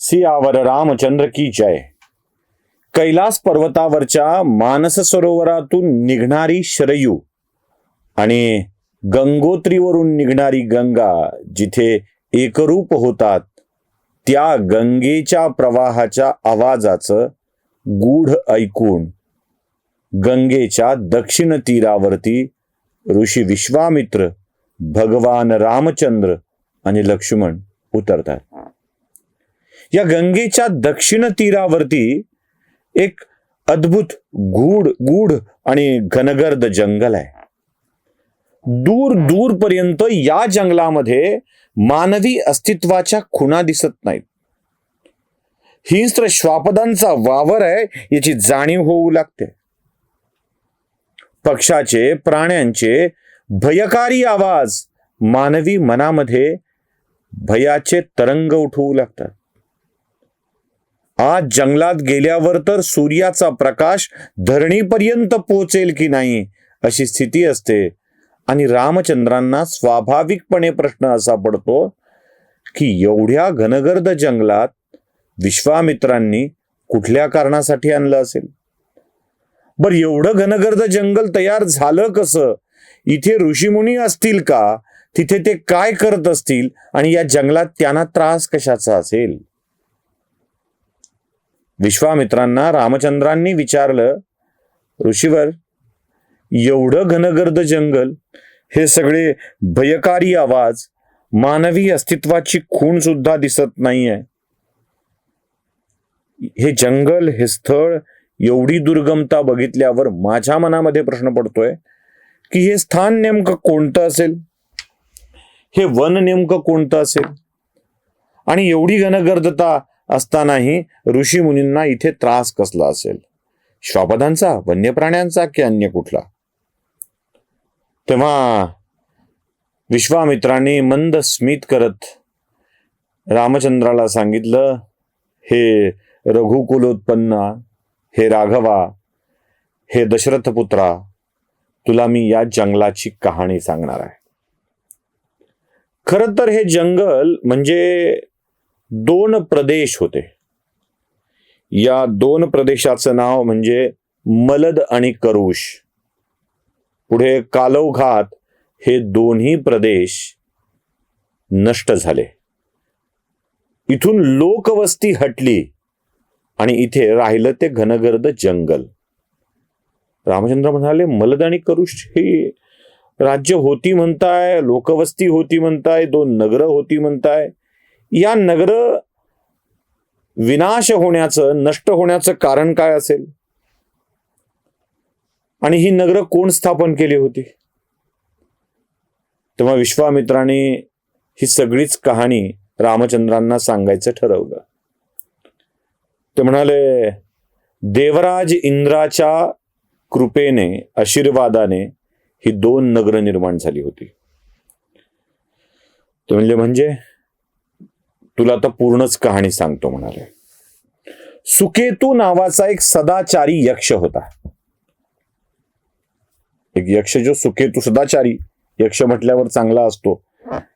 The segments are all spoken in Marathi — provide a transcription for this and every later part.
सियावर रामचंद्र की जय. कैलास पर्वतावरच्या मानस सरोवरातून निघणारी शरयू आणि गंगोत्रीवरून निघणारी गंगा जिथे एकरूप होतात त्या गंगेच्या प्रवाहाच्या आवाजाचं गूढ ऐकून गंगेच्या दक्षिण तीरावरती ऋषी विश्वामित्र भगवान रामचंद्र आणि लक्ष्मण उतरतात. या गंगेच्या दक्षिण तीरावरती एक अद्भुत गूढ गूढ आणि घनगर्द जंगल आहे. दूर दूर पर्यंत या जंगलामध्ये मानवी अस्तित्वाच्या खुणा दिसत नाहीत. हिंस्त्र श्वापदांचा वावर आहे याची जाणीव होऊ लागते. पक्षाचे प्राण्यांचे भयकारी आवाज मानवी मनामध्ये भयाचे तरंग उठवू लागतात. आज जंगलात गेल्यावर तर सूर्याचा प्रकाश धरणीपर्यंत पोहोचेल की नाही अशी स्थिती असते. आणि रामचंद्रांना स्वाभाविकपणे प्रश्न असा पडतो की एवढ्या घनगर्द जंगलात विश्वामित्रांनी कुठल्या कारणासाठी आणलं असेल? बर एवढं घनगर्द जंगल तयार झालं कसं? इथे ऋषीमुनी असतील का? तिथे ते काय करत असतील? आणि या जंगलात त्यांना त्रास कशाचा असेल? विश्वामित्रांना रामचंद्रांनी विचारलं ऋषीवर एवढं घनगर्द जंगल हे सगळे भयकारी आवाज मानवी अस्तित्वाची खूण सुद्धा दिसत नाहीये. हे जंगल हे स्थळ एवढी दुर्गमता बघितल्यावर माझ्या मनामध्ये प्रश्न पडतोय की हे स्थान नेमकं कोणतं असेल? हे वन नेमकं कोणतं असेल? आणि एवढी घनगर्दता असतानाही ऋषी मुनींना इथे त्रास कसला असेल? श्वापदांचा वन्य प्राण्यांचा की अन्य कुठला? तेव्हा विश्वामित्रांनी मंद स्मित करत रामचंद्राला सांगितलं हे रघुकुलोत्पन्ना हे राघवा हे दशरथ पुत्रा तुला मी या जंगलाची कहाणी सांगणार आहे. खर तर हे जंगल म्हणजे दोन प्रदेश होते. या दोन प्रदेशाचं नाव म्हणजे मलद आणि करुष पुढे कालवघात हे दोन्ही प्रदेश नष्ट झाले. इथून लोकवस्ती हटली आणि इथे राहिलं ते घनगर्द जंगल. रामचंद्र म्हणाले मलद आणि करुष ही राज्य होती म्हणताय लोकवस्ती होती म्हणताय दोन नगरं होती म्हणताय या नगर विनाश होण्याचं नष्ट होण्याचं कारण काय असेल? आणि ही नगरं कोण स्थापन केली होती? तेव्हा विश्वामित्राने ही सगळीच कहाणी रामचंद्रांना सांगायचं ठरवलं. ते म्हणाले देवराज इंद्राच्या कृपेने आशीर्वादाने ही दोन नगर निर्माण झाली होती. ते म्हणजे? तुला आता पूर्णच कहाणी सांगतो म्हणाले. सुकेतू नावाचा एक सदाचारी यक्ष होता. एक यक्ष जो सुकेतू सदाचारी यक्ष म्हटल्यावर चांगला असतो.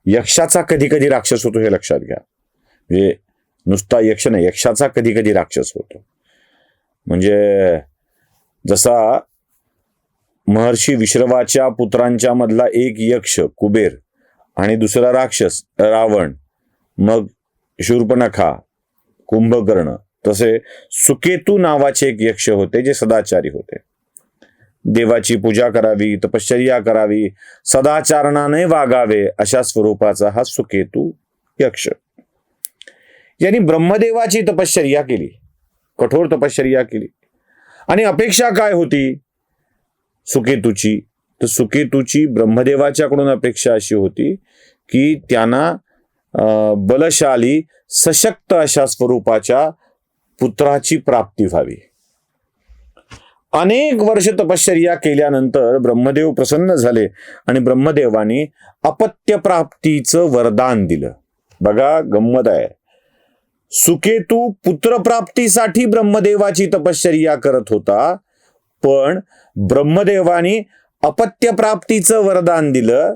यक्षाचा कधी कधी राक्षस होतो हे लक्षात घ्या. म्हणजे नुसता यक्ष नाही यक्षाचा कधी कधी राक्षस होतो. म्हणजे जसा महर्षी विश्रवाच्या पुत्रांच्या मधला एक यक्ष कुबेर आणि दुसरा राक्षस रावण मग शूर्पणखा कुंभकर्ण तसे सुकेतू नावाचे एक यक्ष होते जे सदाचारी होते. देवाची पूजा करावी तपश्चर्या करावी सदाचारणाने वागावे अशा स्वरूपाचा हा सुकेतू यक्ष. यांनी ब्रह्मदेवाची तपश्चर्या केली कठोर तपश्चर्या केली. आणि अपेक्षा काय होती? सुकेतूची. तर सुकेतूची ब्रह्मदेवाच्याकडून अपेक्षा अशी होती की त्यांना बलशाली सशक्त अशा स्वरूपाच्या पुत्राची प्राप्ती व्हावी. अनेक वर्ष तपश्चर्या केल्यानंतर ब्रह्मदेव प्रसन्न झाले आणि ब्रह्मदेवाने अपत्य प्राप्तीचं वरदान दिलं. बघा गंमत आहे. सुकेतू पुत्रप्राप्तीसाठी ब्रह्मदेवाची तपश्चर्या करत होता पण ब्रह्मदेवानी अपत्य प्राप्तीचं वरदान दिलं.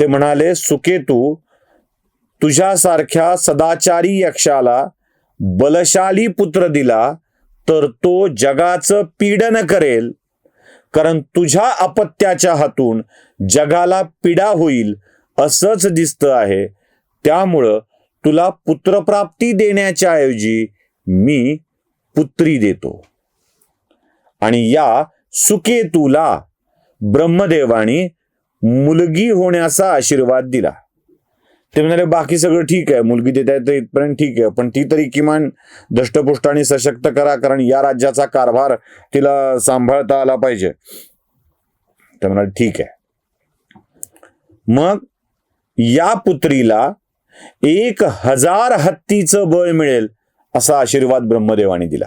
ते म्हणाले सुकेतू तुझ्यासारख्या सदाचारी यक्षाला बलशाली पुत्र दिला तर तो जगाचं पीडन करेल. कारण तुझ्या अपत्याच्या हातून जगाला पीडा होईल असंच दिसतं आहे. त्यामुळं तुला पुत्रप्राप्ती देण्याच्या ऐवजी मी पुत्री देतो. आणि या सुकेतूला ब्रह्मदेवाने मुलगी होण्याचा आशीर्वाद दिला. ते म्हणाले बाकी सगळं ठीक आहे. मुलगी देताय तर इथपर्यंत ठीक आहे. पण ती तरी किमान दष्टपुष्ट आणि सशक्त करा कारण या राज्याचा कारभार तिला सांभाळता आला पाहिजे. ते म्हणाले ठीक आहे. मग या पुत्रीला एक हजार हत्तीचं बळ मिळेल असा आशीर्वाद ब्रह्मदेवाने दिला.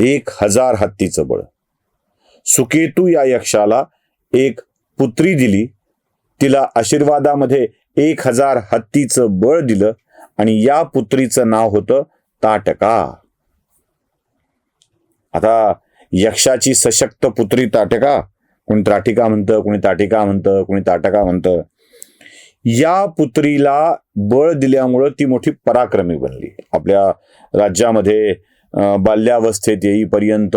एक हजार हत्तीचं बळ. सुकेतू या यक्षाला एक पुत्री दिली. तिला आशीर्वादामध्ये एक हजार हत्तीचं बळ दिलं आणि या पुत्रीचं नाव होतं ताटका. आता यक्षाची सशक्त पुत्री ताटका. कोणी त्राटिका म्हणतं कोणी ताटिका म्हणतं कोणी ताटका म्हणतं. या पुत्रीला बळ दिल्यामुळं ती मोठी पराक्रमी बनली. आपल्या राज्यामध्ये बाल्यावस्थेत येईपर्यंत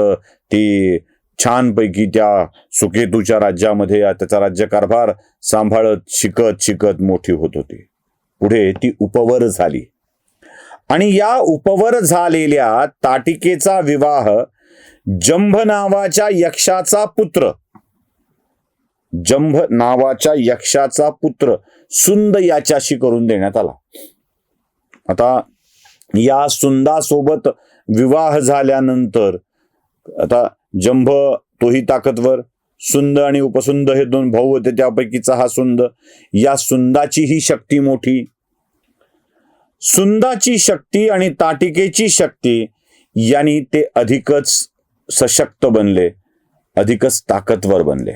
ती छानपैकी त्या सुकेतूच्या राज्यामध्ये त्याचा राज्यकारभार सांभाळत शिकत शिकत मोठी होत होती. पुढे ती उपवर झाली. आणि या उपवर झालेल्या ताटिकेचा विवाह जंभ नावाच्या यक्षाचा पुत्र जंभ नावाच्या यक्षाचा पुत्र सुंद याच्याशी करून देण्यात आला. आता या सुंदासोबत विवाह झाल्यानंतर आता जंभ तोही ताकदवर. सुंद आणि उपसुंद हे दोन भाऊ होते त्यापैकीचा हा सुंद. या सुंदाची ही शक्ती मोठी. सुंदाची शक्ती आणि ताटिकेची शक्ती यांनी ते अधिकच सशक्त बनले अधिकच ताकदवर बनले.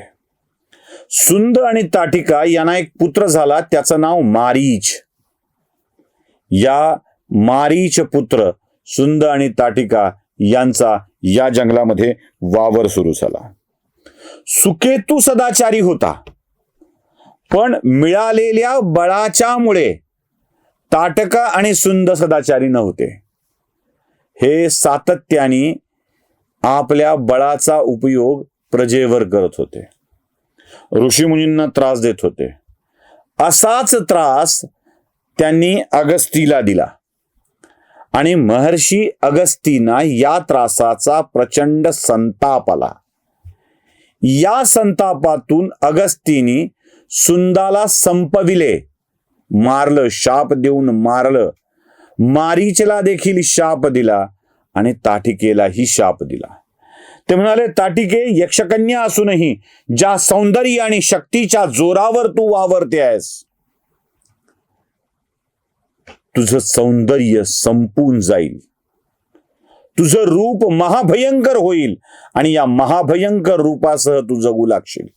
सुंद आणि ताटिका यांना एक पुत्र झाला त्याचं नाव मारीच. या मारीच पुत्र सुंद आणि ताटिका यांचा या जंगलामध्ये वावर सुरू झाला. सुकेतू सदाचारी होता. पण मिळालेल्या बळाच्यामुळे ताटका आणि सुंद सदाचारी नव्हते. हे सातत्याने आपल्या बळाचा उपयोग प्रजेवर करत होते. ऋषीमुनींना त्रास देत होते. असाच त्रास त्यांनी अगस्तीला दिला. आणि महर्षी अगस्तीना या त्रासाचा प्रचंड संताप आला. या संतापातून अगस्तीनी सुंदाला संपविले. मारलं शाप देऊन मारलं. मारीचला देखील शाप दिला आणि ताटिकेलाही शाप दिला. ते म्हणाले ताटिके यक्षकन्या असूनही ज्या सौंदर्य आणि शक्तीच्या जोरावर तू वावरते आहेस तुझं सौंदर्य संपून जाईल. तुझं रूप महाभयंकर होईल आणि या महाभयंकर रूपासह तू जगू लागशील.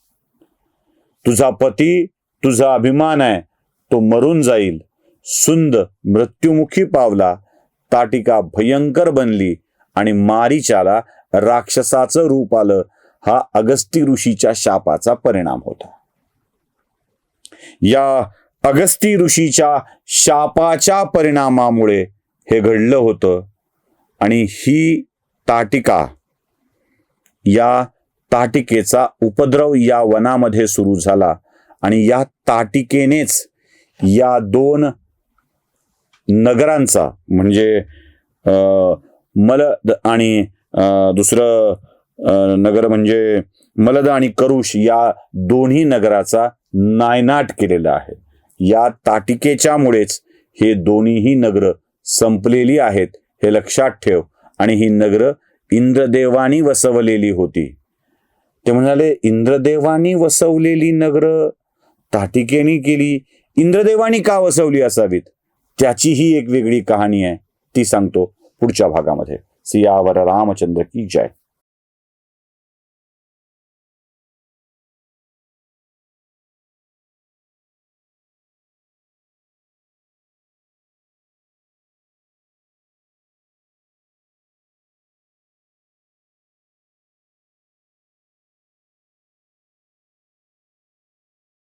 तुझा पती तुझा अभिमान आहे तो मरून जाईल. सुंद मृत्युमुखी पावला ताटिका भयंकर बनली आणि मारीच्याला राक्षसाचं रूप आलं. हा अगस्ती ऋषीच्या शापाचा परिणाम होता. या अगस्ती ऋषीच्या शापाच्या परिणामामुळे हे घडलं होतं. आणि ही ताटिका या ताटिकेचा उपद्रव या वनामध्ये सुरू झाला. आणि या ताटिकेनेच या दोन नगरांचा म्हणजे मलद आणि अं, दुसरं अं, नगर म्हणजे मलद आणि करुष या दोन्ही नगराचा नायनाट केलेला आहे. या ताटिकेच्यामुळेच हे दोन्हीही नगर संपलेली आहेत हे लक्षात ठेव. आणि ही नगर इंद्रदेवानी वसवलेली होती. ते म्हणाले इंद्रदेवानी वसवलेली नगर ताटिकेनी केली. इंद्रदेवानी का वसवली असावीत? त्याचीही एक वेगळी कहाणी आहे. ती सांगतो पुढच्या भागामध्ये. सियावर रामचंद्र की जय.